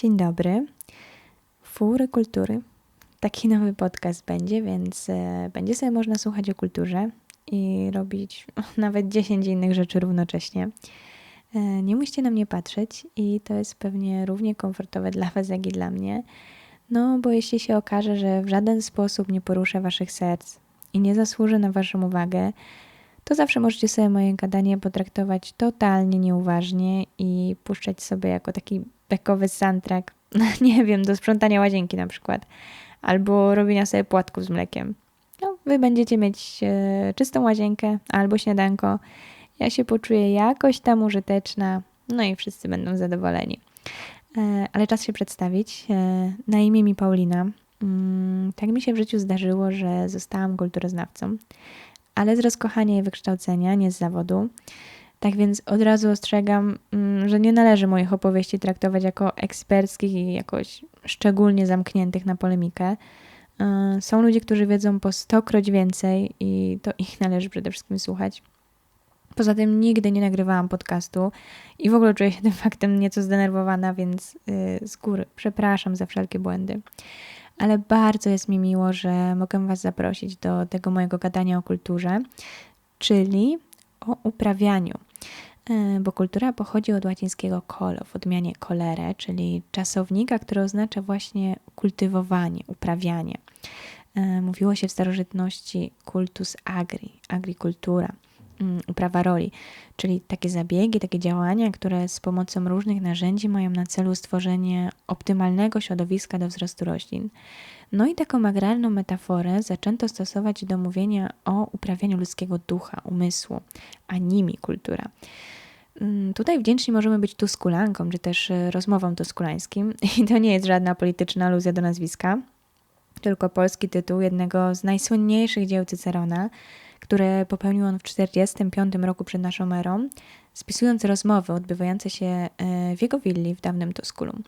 Dzień dobry. Fury Kultury. Taki nowy podcast będzie, więc e, będzie sobie można słuchać o kulturze i robić nawet 10 innych rzeczy równocześnie. E, nie musicie na mnie patrzeć i to jest pewnie równie komfortowe dla Was, jak i dla mnie. No, bo jeśli się okaże, że w żaden sposób nie poruszę Waszych serc i nie zasłużę na Waszą uwagę, to zawsze możecie sobie moje gadanie potraktować totalnie nieuważnie i puszczać sobie jako taki bekowy soundtrack, nie wiem, do sprzątania łazienki na przykład, albo robienia sobie płatków z mlekiem. No, wy będziecie mieć e, czystą łazienkę albo śniadanko. Ja się poczuję jakoś tam użyteczna, no i wszyscy będą zadowoleni. E, ale czas się przedstawić. E, na imię mi Paulina. Mm, tak mi się w życiu zdarzyło, że zostałam kulturoznawcą, ale z rozkochania i wykształcenia, nie z zawodu. Tak więc od razu ostrzegam, mm, że nie należy moich opowieści traktować jako eksperckich i jakoś szczególnie zamkniętych na polemikę. E, są ludzie, którzy wiedzą po stokroć więcej i to ich należy przede wszystkim słuchać. Poza tym nigdy nie nagrywałam podcastu i w ogóle czuję się tym faktem nieco zdenerwowana, więc y, z góry przepraszam za wszelkie błędy. Ale bardzo jest mi miło, że mogę Was zaprosić do tego mojego gadania o kulturze, czyli o uprawianiu. E, bo kultura pochodzi od łacińskiego colo, w odmianie colere, czyli czasownika, który oznacza właśnie kultywowanie, uprawianie. E, mówiło się w starożytności cultus agri, agrikultura, uprawa roli, czyli takie zabiegi, takie działania, które z pomocą różnych narzędzi mają na celu stworzenie optymalnego środowiska do wzrostu roślin. No i taką agralną metaforę zaczęto stosować do mówienia o uprawianiu ludzkiego ducha, umysłu, animi kultura. Mm, tutaj wdzięczni możemy być tuskulanką, czy też e, rozmową tuskulańskim. I to nie jest żadna polityczna aluzja do nazwiska, tylko polski tytuł jednego z najsłynniejszych dzieł Cycerona, które popełnił on w 45 roku przed naszą erą, spisując rozmowy odbywające się e, w jego willi w dawnym Tuskulum.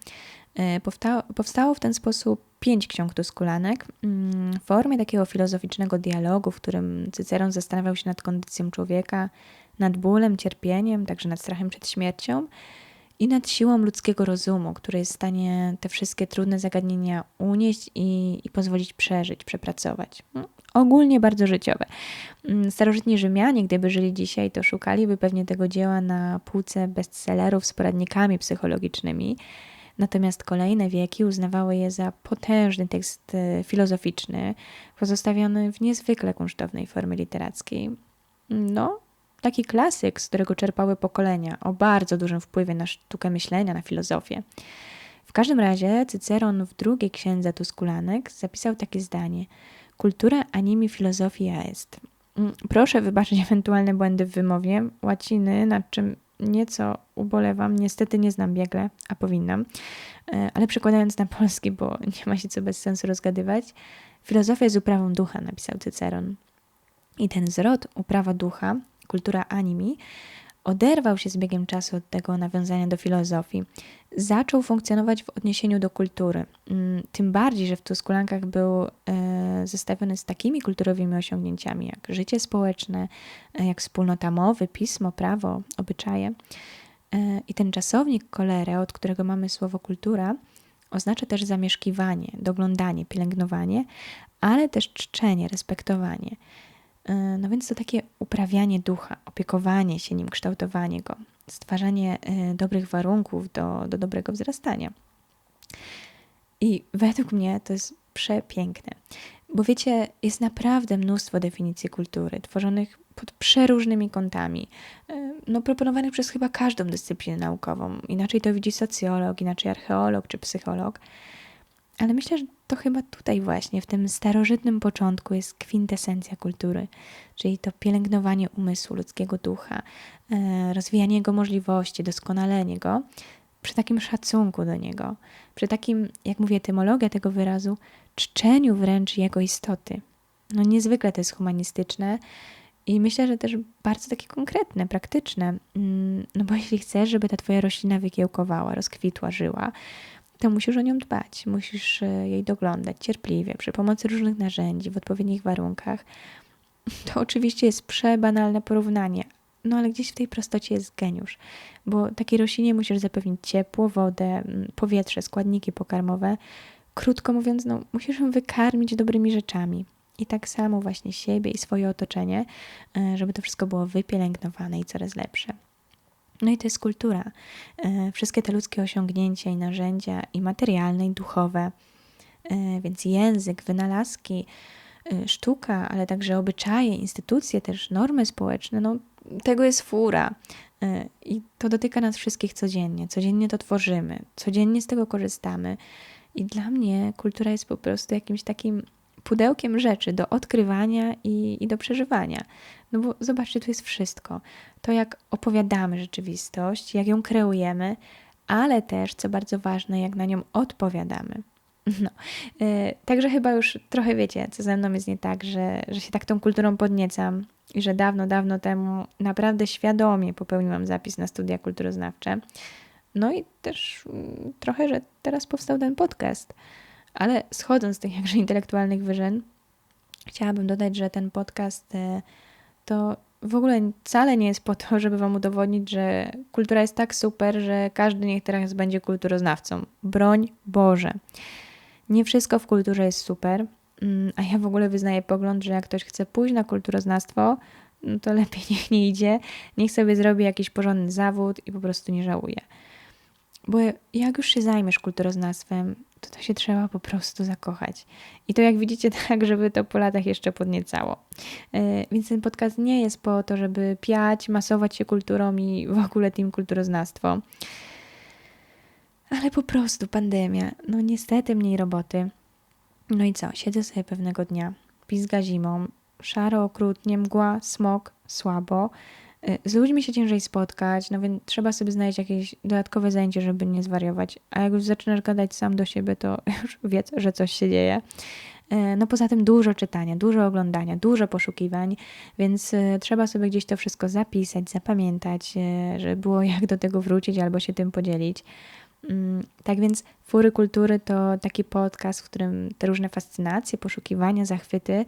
E, powstało, powstało w ten sposób pięć ksiąg tuskulanek mm, w formie takiego filozoficznego dialogu, w którym Cyceron zastanawiał się nad kondycją człowieka, nad bólem, cierpieniem, także nad strachem przed śmiercią i nad siłą ludzkiego rozumu, który jest w stanie te wszystkie trudne zagadnienia unieść i, i pozwolić przeżyć, przepracować. No, ogólnie bardzo życiowe. Mm, starożytni Rzymianie, gdyby żyli dzisiaj, to szukaliby pewnie tego dzieła na półce bestsellerów z poradnikami psychologicznymi. Natomiast kolejne wieki uznawały je za potężny tekst e, filozoficzny, pozostawiony w niezwykle kunsztownej formie literackiej. No, taki klasyk, z którego czerpały pokolenia, o bardzo dużym wpływie na sztukę myślenia, na filozofię. W każdym razie Cyceron w drugiej księdze Tuskulanek zapisał takie zdanie: Kultura animi filozofia est. Mm, proszę wybaczyć ewentualne błędy w wymowie łaciny, nad czym nieco ubolewam. Niestety nie znam biegle, a powinnam. E, ale przekładając na polski, bo nie ma się co bez sensu rozgadywać, filozofia jest uprawą ducha, napisał Cyceron. I ten zwrot, uprawa ducha, kultura animi, oderwał się z biegiem czasu od tego nawiązania do filozofii. Zaczął funkcjonować w odniesieniu do kultury. Mm, tym bardziej, że w Tuskulankach był e, zestawiony z takimi kulturowymi osiągnięciami jak życie społeczne, e, jak wspólnota mowy, pismo, prawo, obyczaje. E, I ten czasownik kolere, od którego mamy słowo kultura, oznacza też zamieszkiwanie, doglądanie, pielęgnowanie, ale też czczenie, respektowanie. E, no więc to takie uprawianie ducha, opiekowanie się nim, kształtowanie go, stwarzanie dobrych warunków do, do dobrego wzrastania. I według mnie to jest przepiękne, bo wiecie, jest naprawdę mnóstwo definicji kultury, tworzonych pod przeróżnymi kątami, e, no, proponowanych przez chyba każdą dyscyplinę naukową. Inaczej to widzi socjolog, inaczej archeolog czy psycholog. Ale myślę, że to chyba tutaj właśnie, w tym starożytnym początku jest kwintesencja kultury, czyli to pielęgnowanie umysłu, ludzkiego ducha, e, rozwijanie jego możliwości, doskonalenie go, przy takim szacunku do niego, przy takim, jak mówię, etymologia tego wyrazu, czczeniu wręcz jego istoty. No niezwykle to jest humanistyczne i myślę, że też bardzo takie konkretne, praktyczne. Mm, no bo jeśli chcesz, żeby ta twoja roślina wykiełkowała, rozkwitła, żyła, to musisz o nią dbać, musisz e, jej doglądać cierpliwie, przy pomocy różnych narzędzi, w odpowiednich warunkach. To oczywiście jest przebanalne porównanie, no ale gdzieś w tej prostocie jest geniusz, bo takiej roślinie musisz zapewnić ciepło, wodę, mm, powietrze, składniki pokarmowe. Krótko mówiąc, no, musisz ją wykarmić dobrymi rzeczami. I tak samo właśnie siebie i swoje otoczenie, e, żeby to wszystko było wypielęgnowane i coraz lepsze. No i to jest kultura. E, wszystkie te ludzkie osiągnięcia i narzędzia, i materialne, i duchowe, e, więc język, wynalazki, sztuka, ale także obyczaje, instytucje, też normy społeczne, no tego jest fura. I to dotyka nas wszystkich codziennie. Codziennie to tworzymy, codziennie z tego korzystamy. I dla mnie kultura jest po prostu jakimś takim pudełkiem rzeczy do odkrywania i, i do przeżywania. No bo zobaczcie, tu jest wszystko. To, jak opowiadamy rzeczywistość, jak ją kreujemy, ale też, co bardzo ważne, jak na nią odpowiadamy. No. Yy, także chyba już trochę wiecie, co ze mną jest nie tak, że, że się tak tą kulturą podniecam i że dawno, dawno temu naprawdę świadomie popełniłam zapis na studia kulturoznawcze. No i też yy, trochę, że teraz powstał ten podcast. Ale schodząc z tych jakże intelektualnych wyżyn, chciałabym dodać, że ten podcast e, to w ogóle wcale nie jest po to, żeby Wam udowodnić, że kultura jest tak super, że każdy niech teraz będzie kulturoznawcą. Broń Boże. Nie wszystko w kulturze jest super, mm, a ja w ogóle wyznaję pogląd, że jak ktoś chce pójść na kulturoznawstwo, no to lepiej niech nie idzie, niech sobie zrobi jakiś porządny zawód i po prostu nie żałuje. Bo jak już się zajmiesz kulturoznawstwem, to to się trzeba po prostu zakochać. I to jak widzicie tak, żeby to po latach jeszcze podniecało. E, więc ten podcast nie jest po to, żeby piać, masować się kulturą i w ogóle tym kulturoznawstwo. Ale po prostu pandemia. No niestety mniej roboty. No i co? Siedzę sobie pewnego dnia, pizga zimą, szaro, okrutnie, mgła, smog, słabo. Y, z ludźmi się ciężej spotkać, no więc trzeba sobie znaleźć jakieś dodatkowe zajęcie, żeby nie zwariować. A jak już zaczynasz gadać sam do siebie, to już wiedz, że coś się dzieje. Y, no poza tym dużo czytania, dużo oglądania, dużo poszukiwań, więc y, trzeba sobie gdzieś to wszystko zapisać, zapamiętać, żeby było jak do tego wrócić albo się tym podzielić. Mm, tak więc Fury Kultury to taki podcast, w którym te różne fascynacje, poszukiwania, zachwyty,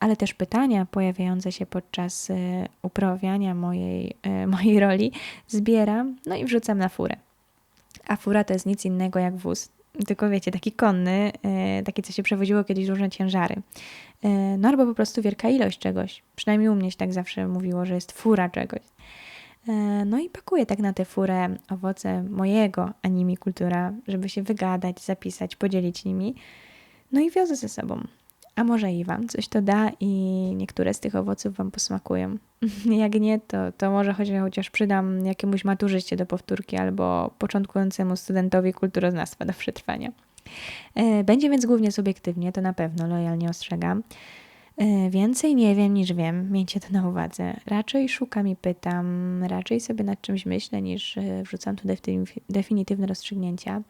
ale też pytania pojawiające się podczas y, uprawiania mojej, y, mojej roli zbieram, no i wrzucam na furę. A fura to jest nic innego jak wóz, tylko wiecie, taki konny, y, taki co się przewoziło kiedyś różne ciężary. No albo po prostu wielka ilość czegoś. Przynajmniej u mnie się tak zawsze mówiło, że jest fura czegoś. No i pakuję tak na tę furę owoce mojego animi kultura, żeby się wygadać, zapisać, podzielić nimi. No i wiozę ze sobą. A może i Wam coś to da i niektóre z tych owoców Wam posmakują. Jak nie, to, to może chociaż, chociaż przydam jakiemuś maturzyście do powtórki albo początkującemu studentowi kulturoznawstwa do przetrwania. E, będzie więc głównie subiektywnie, to na pewno, lojalnie ostrzegam. E, więcej nie wiem niż wiem, miejcie to na uwadze. Raczej szukam i pytam, raczej sobie nad czymś myślę, niż e, wrzucam tu definitywne rozstrzygnięcia.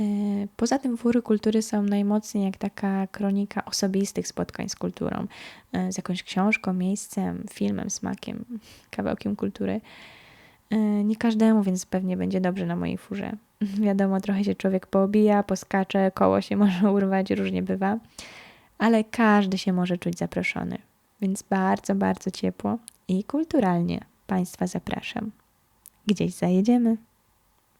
E, poza tym fury kultury są najmocniej jak taka kronika osobistych spotkań z kulturą, z jakąś książką, miejscem, filmem, smakiem, kawałkiem kultury. Nie każdemu, więc pewnie będzie dobrze na mojej furze. Wiadomo, trochę się człowiek poobija, poskacze, koło się może urwać, różnie bywa ale każdy się może czuć zaproszony. Więc bardzo, bardzo ciepło i kulturalnie Państwa zapraszam. Gdzieś zajedziemy.